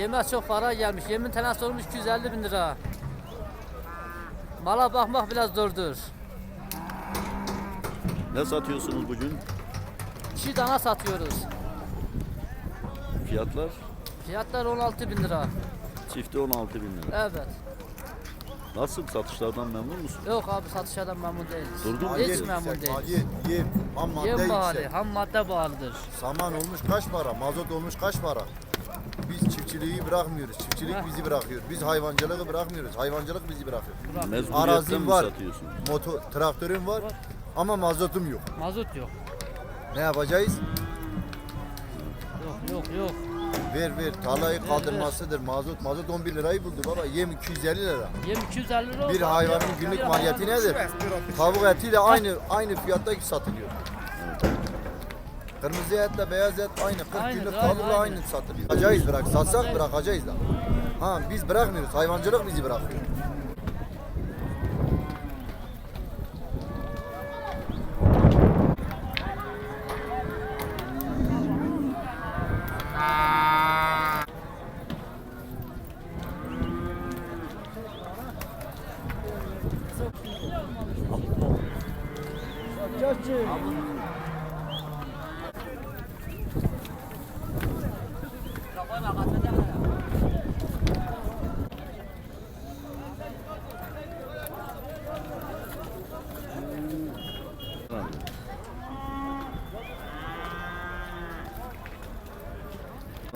Yeme çok para gelmiş. Yemin tanesi olmuş 250 bin lira. Mala bakmak biraz zordur. Ne satıyorsunuz bugün? Çiğ dana satıyoruz. Fiyatlar? Fiyatlar 16 bin lira. Çifti 16 bin lira. Evet. Nasıl satışlardan memnun musun? Yok abi satışlardan memnun değiliz. Durgun mu? Hiç Maliyet memnun yüksek, değiliz. Maliyet, yem, ham madde Yem pahalı, yüksek. ham madde pahalıdır. Saman olmuş kaç para, mazot olmuş kaç para. Biz çiftçiliği bırakmıyoruz, çiftçilik bizi bırakıyor. Biz hayvancılığı bırakmıyoruz, hayvancılık bizi bırakıyor. Arazim var. satıyorsun? Motor, traktörüm var ama mazotum yok. Mazot yok. Ne yapacağız? Yok yok yok. Ver ver, tarlayı kaldırmasıdır mazot. Mazot 11 lirayı buldu baba, yem 250 lira. Yem 250 lira. Bir hayvanın günlük maliyeti nedir? Tavuk eti de aynı aynı fiyatta satılıyor. Kırmızı etle beyaz et aynı. 40 Aynı, günlük aynı, aynı. aynı satılıyor. Bırakacağız bırak. Satsak bırakacağız da. Ha biz bırakmıyoruz. Hayvancılık bizi bırakıyor.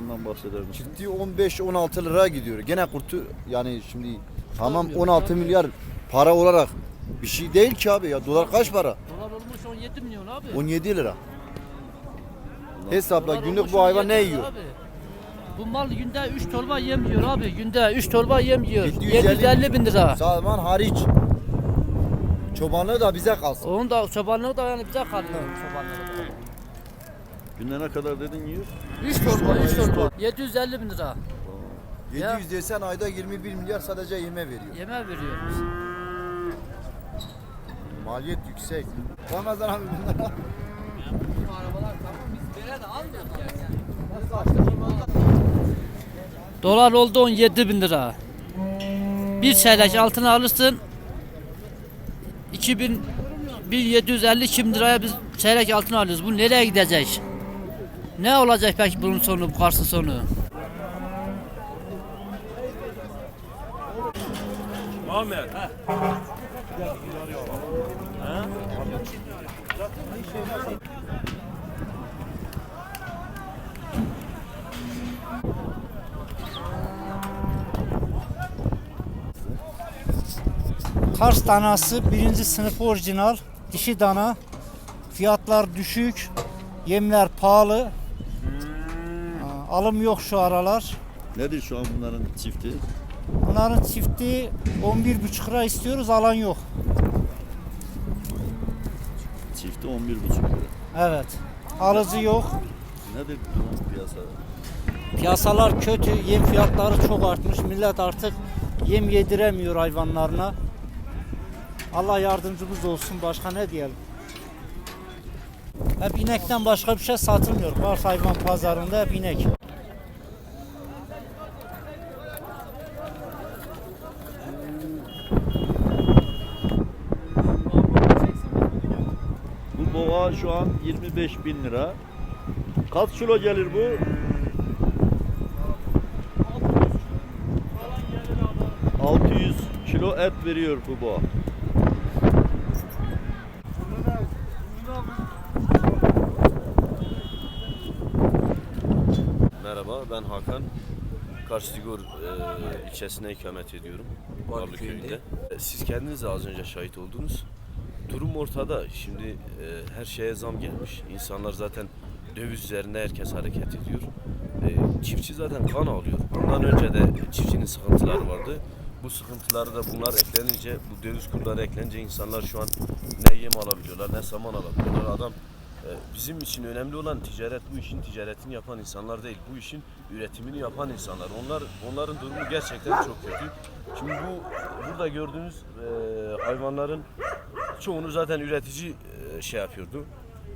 Ondan bahseder misin? Çifti 15-16 lira gidiyor. Gene kurtu yani şimdi tamam 16 milyar para olarak bir şey değil ki abi ya. Dolar kaç para? Dolar olmuş 17 milyon abi. 17 lira. Hesapla Dolar günlük olmuş bu hayvan 17 ne yiyor? abi. Bu mal günde 3 torba yem yiyor abi. Günde 3 torba yem yiyor. 750 750 bin lira. Salman hariç. Çobanlığı da bize kalsın. Onun da çobanlığı da yani bize kalıyor çobanlığı da. Günde ne kadar dedin yiyor? 3 torba, 3 torba. 750 bin lira. Ya. 700 desen ayda 21 milyar sadece yeme veriyor. Yeme veriyoruz. Maliyet yüksek. Ramazan abi bunlara. Dolar oldu 17 bin lira. Bir çeyrek altına alırsın 2000 1750 kim liraya biz çeyrek altın alıyoruz. Bu nereye gidecek? Ne olacak peki bunun sonu, bu Kars'ın sonu? Muhammed. Kars danası birinci sınıf orijinal. Dişi dana. Fiyatlar düşük. Yemler pahalı. Alım yok şu aralar. Nedir şu an bunların çifti? Bunların çifti 11,5 lira istiyoruz alan yok. Çifti 11,5 lira. Evet. Alıcı yok. Nedir durum piyasa? Piyasalar kötü. Yem fiyatları çok artmış. Millet artık yem yediremiyor hayvanlarına. Allah yardımcımız olsun. Başka ne diyelim? Hep inekten başka bir şey satılmıyor. Kars hayvan pazarında hep inek. Boğa şu an 25 bin lira. Kaç kilo gelir bu? 600 kilo et veriyor bu boğa. Merhaba ben Hakan. Kars Digor e, ilçesine ikamet ediyorum. Varlı köyünde. Siz kendiniz de az önce şahit oldunuz. Durum ortada. Şimdi e, her şeye zam gelmiş. İnsanlar zaten döviz üzerinde herkes hareket ediyor. E, çiftçi zaten kan alıyor. Bundan önce de çiftçinin sıkıntıları vardı. Bu sıkıntıları da bunlar eklenince, bu döviz kurları eklenince insanlar şu an ne yem alabiliyorlar, ne saman alabiliyorlar. Adam e, bizim için önemli olan ticaret, bu işin ticaretini yapan insanlar değil, bu işin üretimini yapan insanlar. Onlar onların durumu gerçekten çok kötü. Şimdi bu burada gördüğünüz e, hayvanların çoğunu zaten üretici e, şey yapıyordu.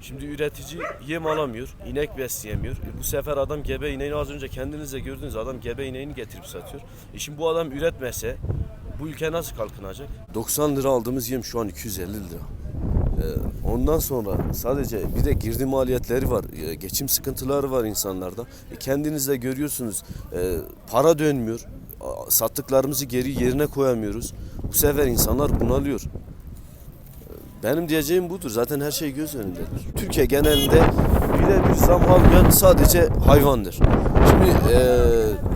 Şimdi üretici yem alamıyor, inek besleyemiyor. E bu sefer adam gebe ineğini az önce kendiniz de gördünüz adam gebe ineğini getirip satıyor. E şimdi bu adam üretmese bu ülke nasıl kalkınacak? 90 lira aldığımız yem şu an 250 lira. Ee, Ondan sonra sadece bir de girdi maliyetleri var, e, geçim sıkıntıları var insanlarda. E, Kendiniz de görüyorsunuz, e, para dönmüyor, sattıklarımızı geri yerine koyamıyoruz. Bu sefer insanlar bunalıyor. Benim diyeceğim budur. Zaten her şey göz önündedir. Türkiye genelinde birebir zam almayan sadece hayvandır. Şimdi e,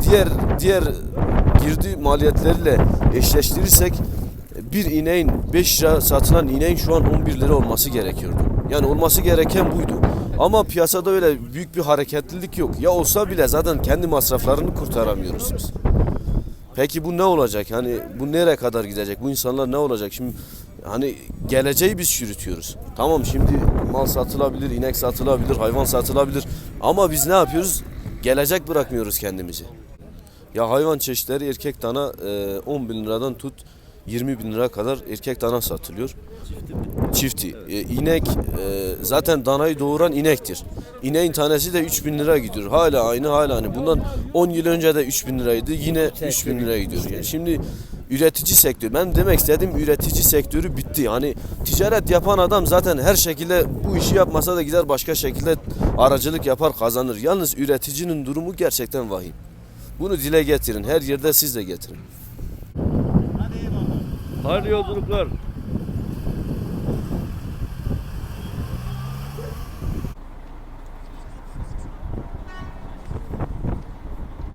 diğer diğer girdi maliyetleriyle eşleştirirsek bir ineğin 5 lira satılan ineğin şu an 11 lira olması gerekiyordu. Yani olması gereken buydu. Ama piyasada öyle büyük bir hareketlilik yok. Ya olsa bile zaten kendi masraflarını kurtaramıyoruz biz. Peki bu ne olacak? Hani bu nereye kadar gidecek? Bu insanlar ne olacak? Şimdi hani geleceği biz çürütüyoruz. Tamam şimdi mal satılabilir, inek satılabilir, hayvan satılabilir. Ama biz ne yapıyoruz? Gelecek bırakmıyoruz kendimizi. Ya hayvan çeşitleri erkek dana e, 10 bin liradan tut 20 bin lira kadar erkek dana satılıyor. Çifti. E, inek e, zaten danayı doğuran inektir. İneğin tanesi de 3 bin lira gidiyor. Hala aynı hala hani bundan 10 yıl önce de 3 bin liraydı yine 3 bin lira gidiyor. Yani şimdi üretici sektör. Ben demek istediğim üretici sektörü bitti. Hani ticaret yapan adam zaten her şekilde bu işi yapmasa da gider başka şekilde aracılık yapar kazanır. Yalnız üreticinin durumu gerçekten vahim. Bunu dile getirin. Her yerde siz de getirin. Hayırlı yolculuklar.